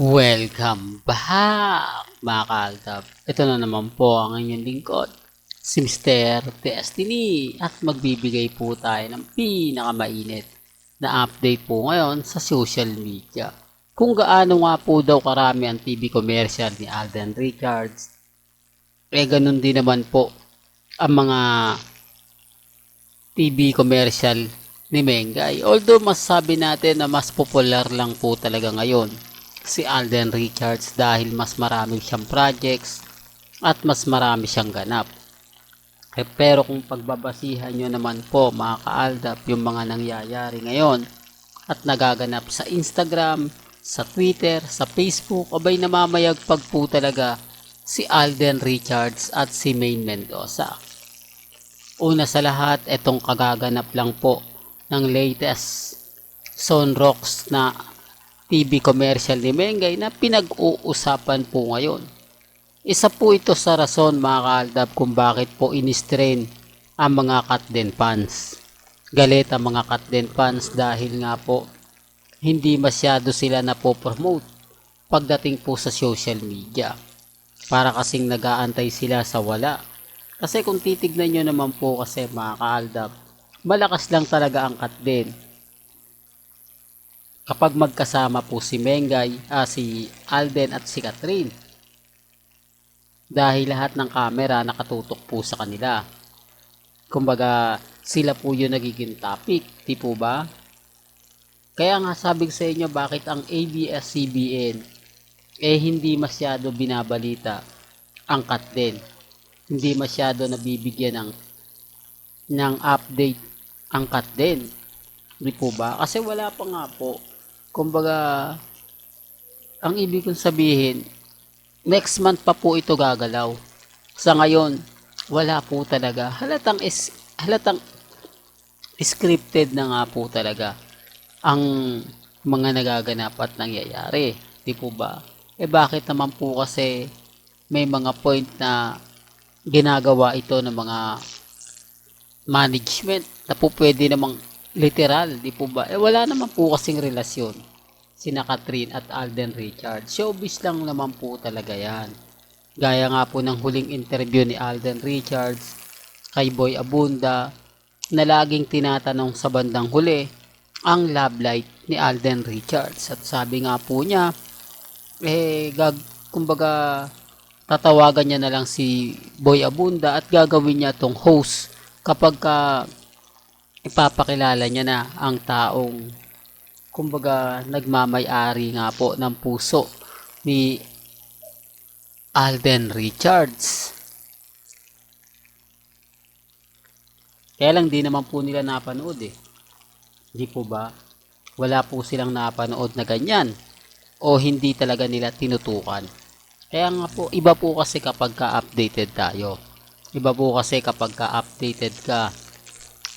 Welcome back, mga kaaldab. Ito na naman po ang inyong lingkod, si Mr. Destiny. At magbibigay po tayo ng pinakamainit na update po ngayon sa social media. Kung gaano nga po daw karami ang TV commercial ni Alden Richards, eh ganun din naman po ang mga TV commercial ni Mengay. Although masasabi natin na mas popular lang po talaga ngayon si Alden Richards dahil mas marami siyang projects at mas marami siyang ganap. Eh, pero kung pagbabasihan nyo naman po mga kaaldap yung mga nangyayari ngayon at nagaganap sa Instagram, sa Twitter, sa Facebook, abay namamayagpag po talaga si Alden Richards at si Maine Mendoza. Una sa lahat, itong kagaganap lang po ng latest Sonrox na TV commercial ni Mengay na pinag-uusapan po ngayon. Isa po ito sa rason mga kaaldab kung bakit po inistrain ang mga Katden fans. Galit ang mga Katden fans dahil nga po hindi masyado sila na po promote pagdating po sa social media. Para kasing nagaantay sila sa wala. Kasi kung titignan nyo naman po kasi mga kaaldab, malakas lang talaga ang Katden kapag magkasama po si Mengay, ah, si Alden at si Catherine. Dahil lahat ng camera nakatutok po sa kanila. Kumbaga, sila po yung nagiging topic, di po ba? Kaya nga sabi sa inyo bakit ang ABS-CBN eh hindi masyado binabalita ang cut din. Hindi masyado nabibigyan ng ng update ang cut din. Di po ba? Kasi wala pa nga po kumbaga, ang ibig kong sabihin, next month pa po ito gagalaw. Sa ngayon, wala po talaga. Halatang is, halatang scripted na nga po talaga ang mga nagaganap at nangyayari. Di po ba? Eh bakit naman po kasi may mga point na ginagawa ito ng mga management na po pwede namang literal, di po ba? Eh wala naman po kasing relasyon sina Catherine at Alden Richards. Showbiz lang naman po talaga yan. Gaya nga po ng huling interview ni Alden Richards kay Boy Abunda na laging tinatanong sa bandang huli ang love life ni Alden Richards. At sabi nga po niya, eh, gag, kumbaga, tatawagan niya na lang si Boy Abunda at gagawin niya tong host kapag ka ipapakilala niya na ang taong kumbaga nagmamay-ari nga po ng puso ni Alden Richards. Kaya lang di naman po nila napanood eh. Di po ba? Wala po silang napanood na ganyan o hindi talaga nila tinutukan. Kaya nga po, iba po kasi kapag ka-updated tayo. Iba po kasi kapag ka-updated ka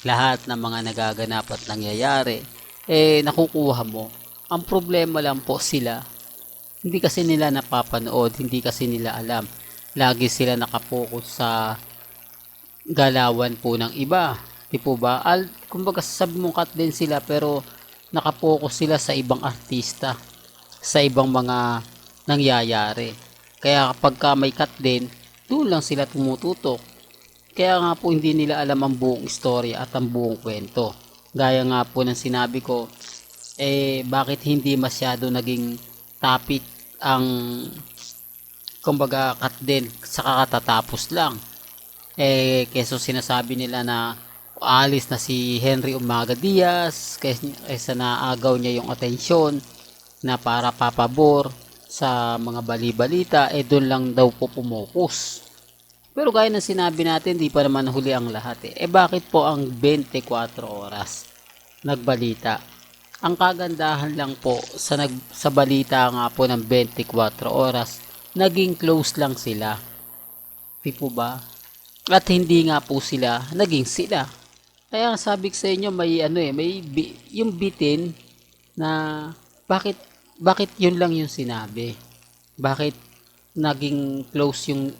lahat ng mga nagaganap at nangyayari, eh nakukuha mo. Ang problema lang po sila, hindi kasi nila napapanood, hindi kasi nila alam. Lagi sila nakapokus sa galawan po ng iba. Di po ba? Al, kumbaga cut din sila pero nakapokus sila sa ibang artista, sa ibang mga nangyayari. Kaya kapag ka may cut din, doon lang sila tumututok. Kaya nga po hindi nila alam ang buong istorya at ang buong kwento. Gaya nga po ng sinabi ko, eh bakit hindi masyado naging topic ang kumbaga cut din sa kakatatapos lang. Eh keso sinasabi nila na alis na si Henry Umaga Diaz kaysa naagaw niya yung atensyon na para papabor sa mga bali-balita eh doon lang daw po pumukus. Pero gaya ng sinabi natin, di pa naman huli ang lahat eh. Eh bakit po ang 24 oras nagbalita? Ang kagandahan lang po sa, nag, sa balita nga po ng 24 oras, naging close lang sila. Di po ba? At hindi nga po sila, naging sila. Kaya sabi ko sa inyo, may ano eh, may yung bitin na bakit bakit yun lang yung sinabi? Bakit naging close yung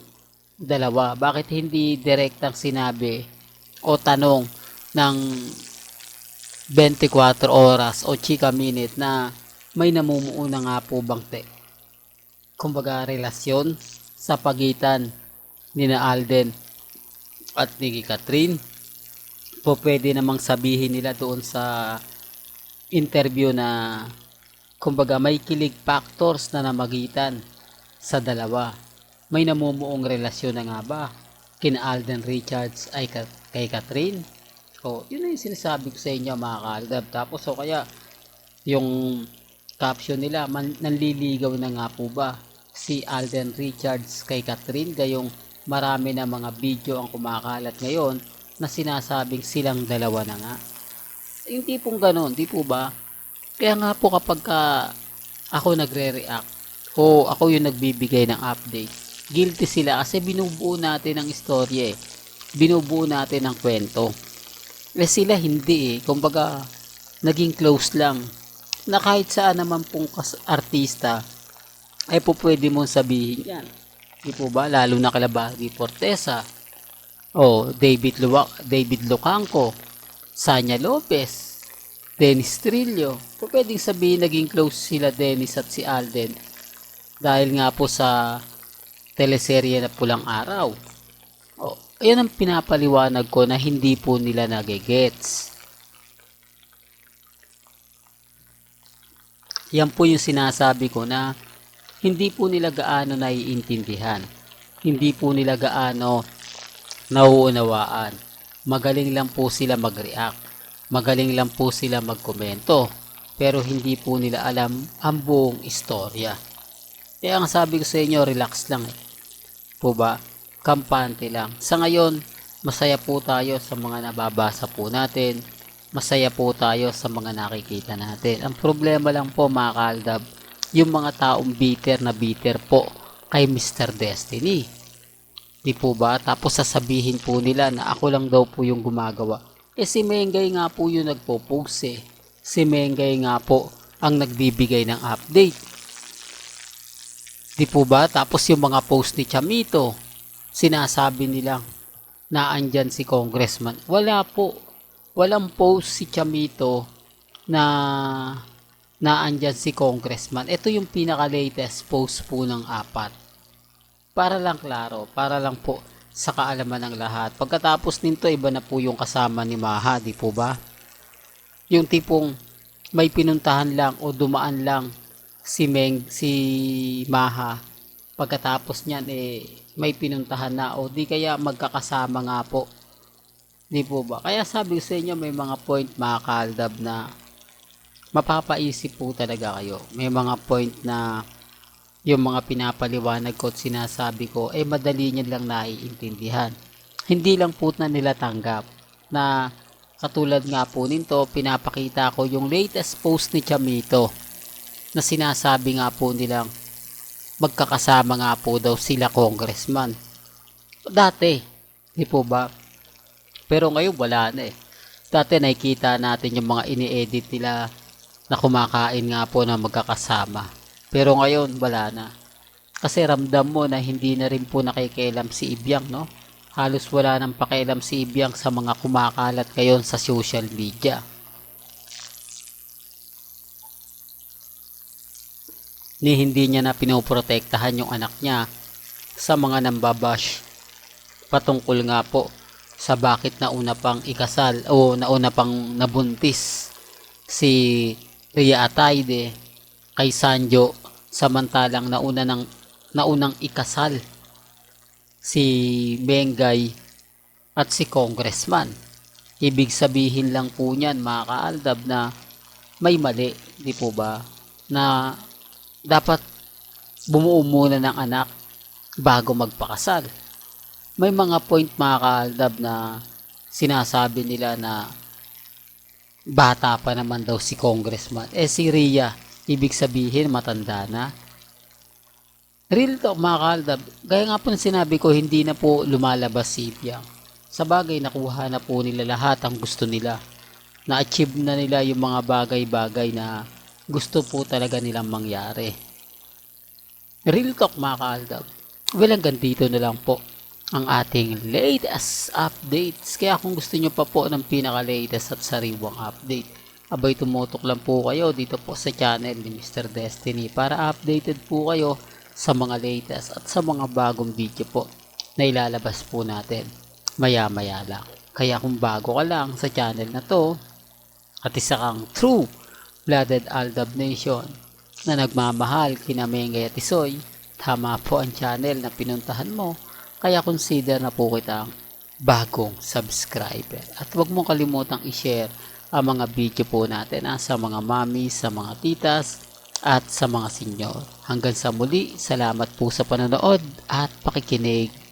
dalawa? Bakit hindi direktang sinabi o tanong ng 24 oras o chika minute na may namumuuna nga po bang te kumbaga relasyon sa pagitan ni na Alden at ni Catherine po pwede namang sabihin nila doon sa interview na kumbaga may kilig factors na namagitan sa dalawa. May namumuong relasyon na nga ba kina Alden Richards ay ka- kay Catherine? O, yun na yung sinasabi ko sa inyo mga kaaldab. Tapos o kaya yung caption nila, man, nanliligaw na nga po ba si Alden Richards kay Catherine gayong marami na mga video ang kumakalat ngayon na sinasabing silang dalawa na nga. Yung tipong ganon, di po ba? Kaya nga po kapag ka ako nagre-react o ako yung nagbibigay ng update, guilty sila kasi binubuo natin ang istorya eh. Binubuo natin ang kwento. Eh sila hindi eh. Kumbaga, naging close lang. Na kahit saan naman pong kas- artista, ay po pwede mong sabihin yan. Di po ba? Lalo na kala Baggy Fortesa. O, David, Luwa- David Lucangco. Sanya Lopez. Dennis Trillo. Po pwedeng sabihin naging close sila Dennis at si Alden. Dahil nga po sa teleserye na Pulang Araw. O, ayan ang pinapaliwanag ko na hindi po nila nagigets. Yan po yung sinasabi ko na hindi po nila gaano naiintindihan. Hindi po nila gaano nauunawaan. Magaling lang po sila mag-react. Magaling lang po sila magkomento. Pero hindi po nila alam ang buong istorya. Kaya ang sabi ko sa inyo, relax lang eh. Po ba? Kampante lang. Sa ngayon, masaya po tayo sa mga nababasa po natin. Masaya po tayo sa mga nakikita natin. Ang problema lang po mga kaaldab, yung mga taong bitter na bitter po kay Mr. Destiny. Di po ba? Tapos sasabihin po nila na ako lang daw po yung gumagawa. Eh si Mengay nga po yung nagpo-post eh. Si Mengay nga po ang nagbibigay ng update. Di po ba? Tapos yung mga post ni Chamito, sinasabi nilang na andyan si congressman. Wala po. Walang post si Chamito na na andyan si congressman. Ito yung pinaka-latest post po ng apat. Para lang klaro, para lang po sa kaalaman ng lahat. Pagkatapos nito, iba na po yung kasama ni Maha, di po ba? Yung tipong may pinuntahan lang o dumaan lang si Meng, si Maha. Pagkatapos niyan, eh, may pinuntahan na o di kaya magkakasama nga po. Di po ba? Kaya sabi sa inyo, may mga point mga kaaldab na mapapaisip po talaga kayo. May mga point na yung mga pinapaliwanag ko at sinasabi ko, eh madali niya lang naiintindihan. Hindi lang po na nila tanggap na katulad nga po nito, pinapakita ko yung latest post ni Chamito na sinasabi nga po nilang magkakasama nga po daw sila congressman. Dati, di po ba? Pero ngayon wala na eh. Dati nakikita natin yung mga ini-edit nila na kumakain nga po na magkakasama. Pero ngayon wala na. Kasi ramdam mo na hindi na rin po nakikialam si Ibyang, no? Halos wala nang pakialam si Ibyang sa mga kumakalat ngayon sa social media. Ni hindi niya na pinoprotektahan yung anak niya sa mga nambabash patungkol nga po sa bakit nauna pang ikasal o nauna pang nabuntis si Ria Atayde kay Sanjo samantalang nauna ng naunang ikasal si Bengay at si Congressman. Ibig sabihin lang po niyan mga kaaldab na may mali, di po ba? Na dapat bumuo muna ng anak bago magpakasal. May mga point mga kaaldab na sinasabi nila na bata pa naman daw si congressman. Eh si Ria, ibig sabihin matanda na. Real talk mga kaaldab, gaya nga po ng sinabi ko, hindi na po lumalabas si Ipyang. Sa bagay, nakuha na po nila lahat ang gusto nila. Na-achieve na nila yung mga bagay-bagay na gusto po talaga nilang mangyari. Real talk mga kaaldab. Well, hanggang dito na lang po ang ating latest updates. Kaya kung gusto nyo pa po ng pinaka-latest at sariwang update, abay tumutok lang po kayo dito po sa channel ni Mr. Destiny para updated po kayo sa mga latest at sa mga bagong video po na ilalabas po natin maya maya lang. Kaya kung bago ka lang sa channel na to at isa kang true blooded Aldab Nation na nagmamahal kina Mengay at Isoy, tama po ang channel na pinuntahan mo kaya consider na po kitang bagong subscriber. At huwag mong kalimutang i-share ang mga video po natin ah, sa mga mami, sa mga titas, at sa mga senyor. Hanggang sa muli, salamat po sa panonood at pakikinig.